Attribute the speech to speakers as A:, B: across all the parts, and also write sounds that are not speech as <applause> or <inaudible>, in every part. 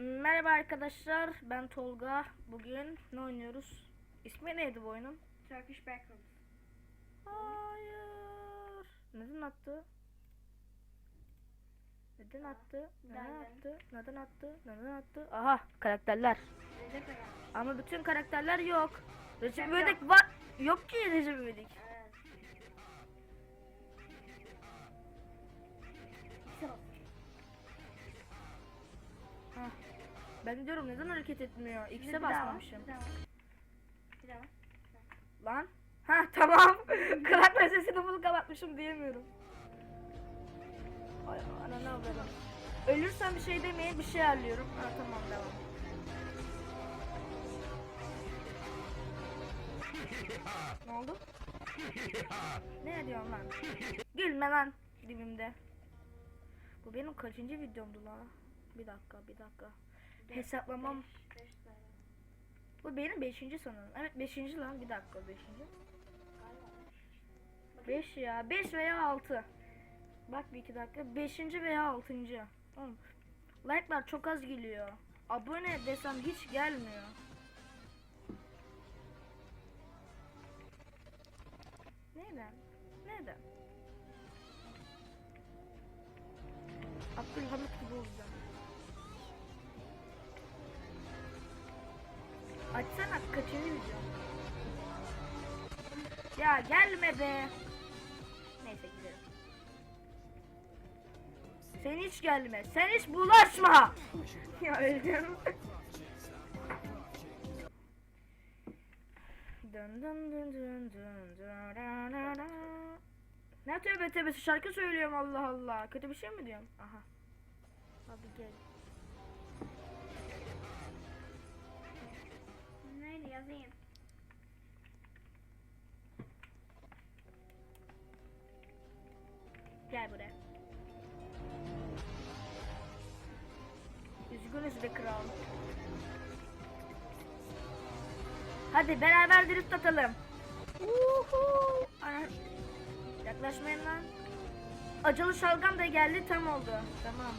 A: Merhaba arkadaşlar, ben Tolga. Bugün ne oynuyoruz? İsmi neydi bu oyunun?
B: Turkish Backrooms.
A: Hayır. Neden attı? Neden attı? Neden attı? Neden attı? Neden attı? Aha, karakterler. Ama bütün karakterler yok. Recep İvedik var. Yok ki Recep İvedik. Ben diyorum neden hareket etmiyor?
B: Bir
A: X'e
B: daha var,
A: basmamışım.
B: Bir daha. Bir.
A: Lan. Ha tamam. <laughs> Kulak sesini bulup kapatmışım diyemiyorum. Ay ana ne yapalım. Ölürsem bir şey demeyin bir şey ayarlıyorum. Ha tamam devam. <laughs> ne oldu? ne diyorsun lan? Gülme lan dibimde. Bu benim kaçıncı videomdu la? Bir dakika bir dakika. Hesaplamam.
B: Beş, beş.
A: Bu benim beşinci sanırım. Evet beşinci lan bir dakika beşinci. 5 ya. 5 veya 6. Bak bir iki dakika. 5. veya 6. Oğlum, like'lar çok az geliyor. Abone desem hiç gelmiyor. Neden? Neden? Abdülhamit gibi olacağım. Açsana kaçıncı video? Ya gelme be. Neyse gidelim. Sen hiç gelme. Sen hiç bulaşma. <laughs> ya öldüm. dın dın dın dın dın dın. Ne tövbe tövbe şarkı söylüyorum Allah Allah. Kötü bir şey mi diyorum? Aha. Hadi gel. Kral. Hadi beraber drift atalım. Uhu. Ana. Yaklaşmayın lan. Acılı şalgam da geldi tam oldu. Tamam.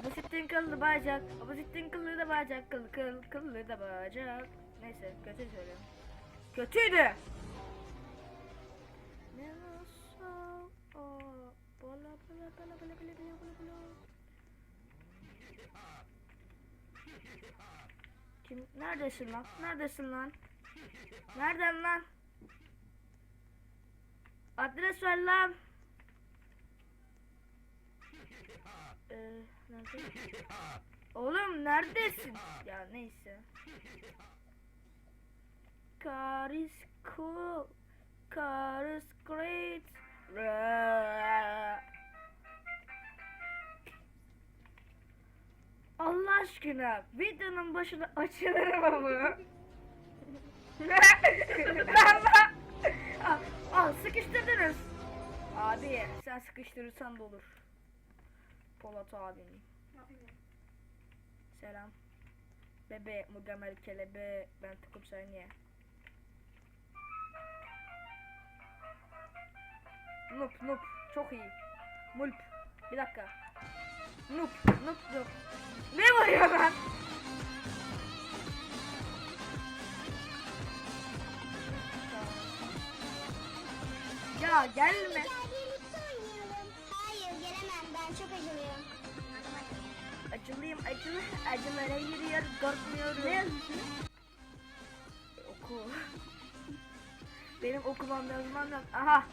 A: Abasittin kıllı bacak. Abasittin kıllı da bacak. Kıl kıl kıllı da bacak. Neyse kötü söylüyorum. Kötüydü. Kim? Neredesin lan? Neredesin lan? Nereden lan? Adres ver lan. Ee? Oğlum neredesin? Ya neyse. Car is cool. Car is. Allah aşkına videonun başında açılır mı bu? al, sıkıştırdınız. Abi sen sıkıştırırsan da olur. Polat
B: yapayım?
A: Selam. Bebe Mugammer kelebe ben tıkıp saniye. Nup nup çok iyi. Mulp. Bir dakika. Nup nup nup. Ne vuruyor lan? Ya gelme.
C: Hayır gelemem ben çok acılıyım.
A: Acılıyım acılı. Acılara yürüyor korkmuyorum.
B: Ne yazıyorsun?
A: Oku. Benim okumam lazım lazım. Aha.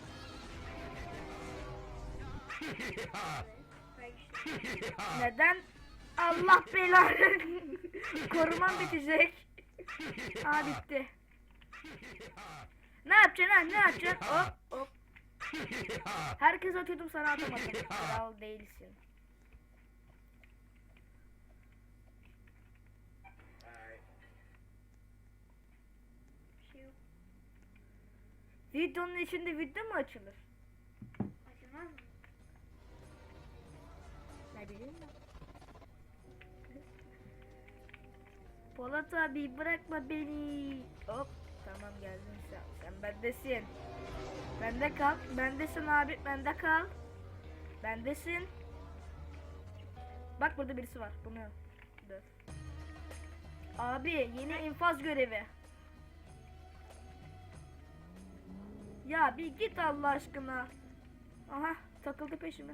A: Neden? Allah belanı. Korumam bitecek. Aa bitti. Ne yapacaksın ha? Ne yapacaksın? Hop hop. Herkes atıyordum sana atamadım. Kral değilsin. Videonun içinde video mu açılır? Bileyim ben. Polat abi bırakma beni. Hop tamam geldim sen. Sen Bendesin. Bende kal. Bendesin abi. Bende kal. Bendesin. Bak burada birisi var. Bunu döv. Abi yeni infaz görevi. Ya bir git Allah aşkına. Aha takıldı peşime.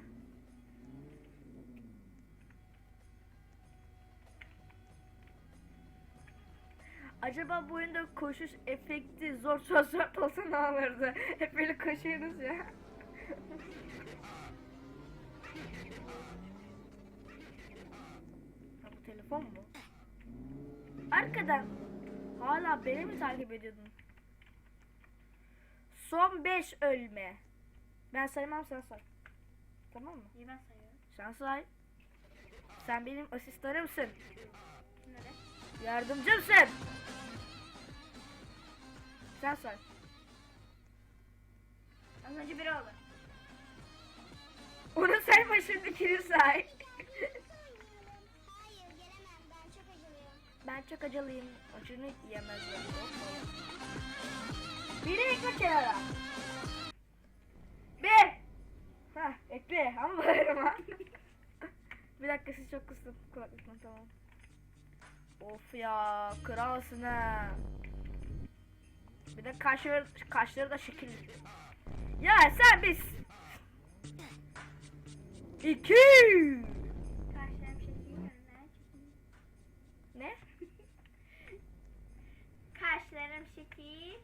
A: Acaba bu oyunda koşuş efekti zor zor zor olsa ne olurdu? <laughs> Hep böyle koşuyoruz ya. Ha, bu telefon mu? Arkadan hala beni mi takip ediyordun? Son 5 ölme. Ben saymam sen say. Tamam mı?
B: Niye ben sayıyorum?
A: Sen say. Sen benim asistanımsın.
B: Kimlere?
A: Yardımcımsın. Sen say.
B: Az önce biri oldu.
A: Onu sayma şimdikini say.
C: Hayır gelemem ben çok acılıyım.
A: ben çok acılıyım. Acını yiyemezler. Biri ekle kenara. Bir. Hah ekle ama <laughs> bağırma. Bir dakika siz çok kıstım kulaklıktan tamam. Of ya kralsın ha. Bir de kaşları, kaşları da şekil. Ya sen biz. İki.
B: Şekil.
A: Ne? <laughs>
B: Kaşlarım şekil.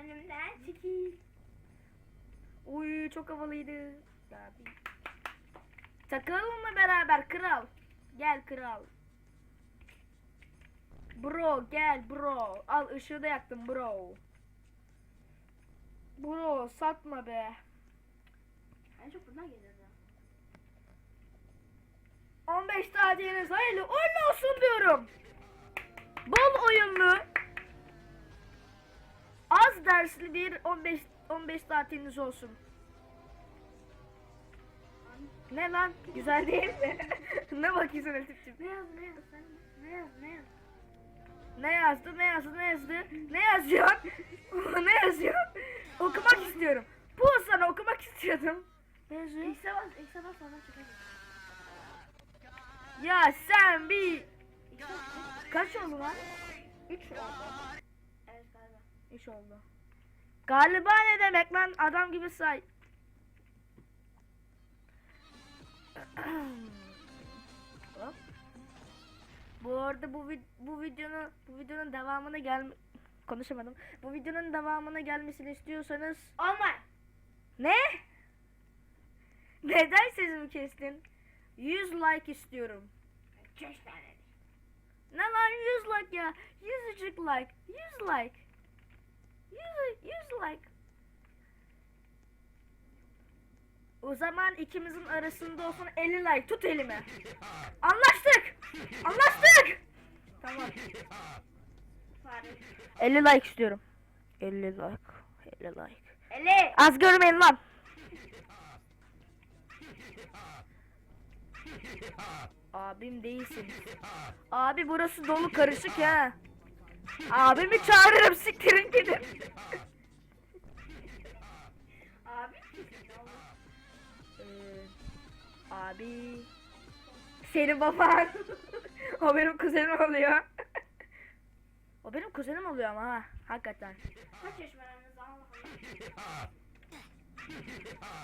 B: Önümden çekil.
A: Uy çok havalıydı. Abi. Takılalım mı beraber kral? Gel kral. Bro gel bro. Al ışığı da yaktım bro. Bro satma be.
B: En çok bundan geliyordu.
A: 15 tatiliniz hayırlı uğurlu olsun diyorum. Bol oyunlu. Az dersli bir 15 15 tatiliniz olsun. Ne lan? Güzel değil mi? <laughs> ne bakıyorsun tipçim?
B: Ne yaz ne yaz sen? Ne yaz ne yaz?
A: Ne yazdı? Ne yazdı? Ne yazdı? Ne yazıyor? <laughs> ne yazıyor? Okumak istiyorum. Bu sana okumak istiyordum. Ne yazıyor?
B: X'e bas X'e bas sonra çıkacak.
A: Ya sen bir kaç oldu lan? 3 oldu.
B: Evet galiba.
A: 3 oldu. Galiba ne demek lan? Adam gibi say. Bu arada bu vid- bu videonun bu videonun devamına gel konuşamadım. Bu videonun devamına gelmesini istiyorsanız
B: Olmaz.
A: ne? Neden sesimi kestin? 100 like istiyorum.
B: Beş tane.
A: Ne lan 100 like ya? Yüzücük like. 100 like. 100, 100 like. O zaman ikimizin arasında olsun 50 like. Tut elimi. Anlaştık. Anlaştık. Tamam.
B: Fare.
A: 50 like istiyorum. 50 like. 50 like.
B: Ele.
A: Az görmeyin lan. Abim değilsin. Abi burası dolu karışık ha. Abimi çağırırım siktirin gidin.
B: Abi?
A: Ee, abi. Senin baban. <laughs> o benim kuzenim oluyor. O benim kuzenim oluyor ama ha. Hakikaten.
B: Kaç yaş var aranızda Allah Allah.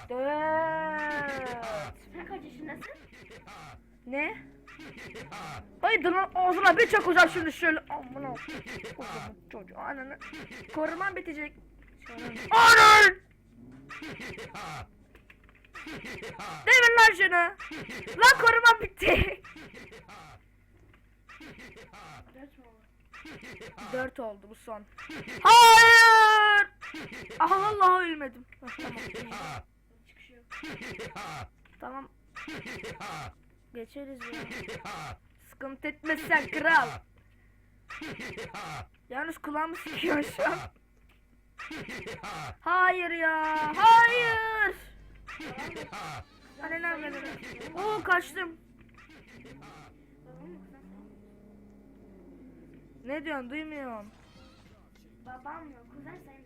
A: Dört.
B: Sen kaç yaşındasın?
A: Ne? Hayır lan ağzına bir çakacağım şimdi şöyle. Amına. Kodumun Çocuğu ananı. Koruman bitecek. Anan! Devir lan şunu. Lan koruman bitti.
B: Dört mü olur? <laughs>
A: Dört oldu bu son. <laughs> Hayır. Aha vallahi ölmedim. <laughs> Tamam. Geçeriz ya. Sıkıntı etme sen kral. Yalnız kulağımı sıkıyor şu an. Hayır ya. Hayır. Anne ne Oo kaçtım.
B: Babam mı kızan sen?
A: Ne diyorsun duymuyorum.
B: Babam mı kuzen sayılır.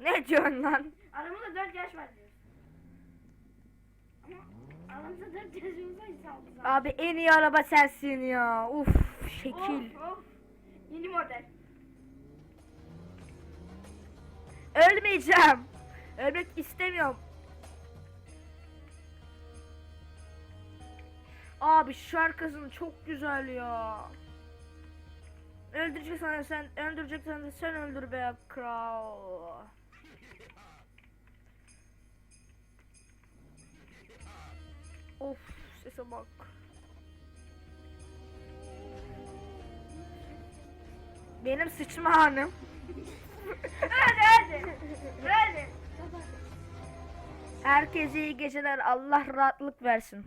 A: Ne diyorsun lan?
B: Aramızda 4 yaş var diyorsun. Ama aramızda 4 yaşımız var.
A: Abi en iyi araba sensin ya. Uf şekil.
B: Of of. Yeni model.
A: Ölmeyeceğim. Ölmek istemiyorum. Abi şarkısın çok güzel ya. Öldüreceksen sen öldüreceksen de sen öldür be kral. Of sese bak. Benim sıçma hanım. <laughs>
B: Hadi hadi. Hadi.
A: Herkese iyi geceler. Allah rahatlık versin.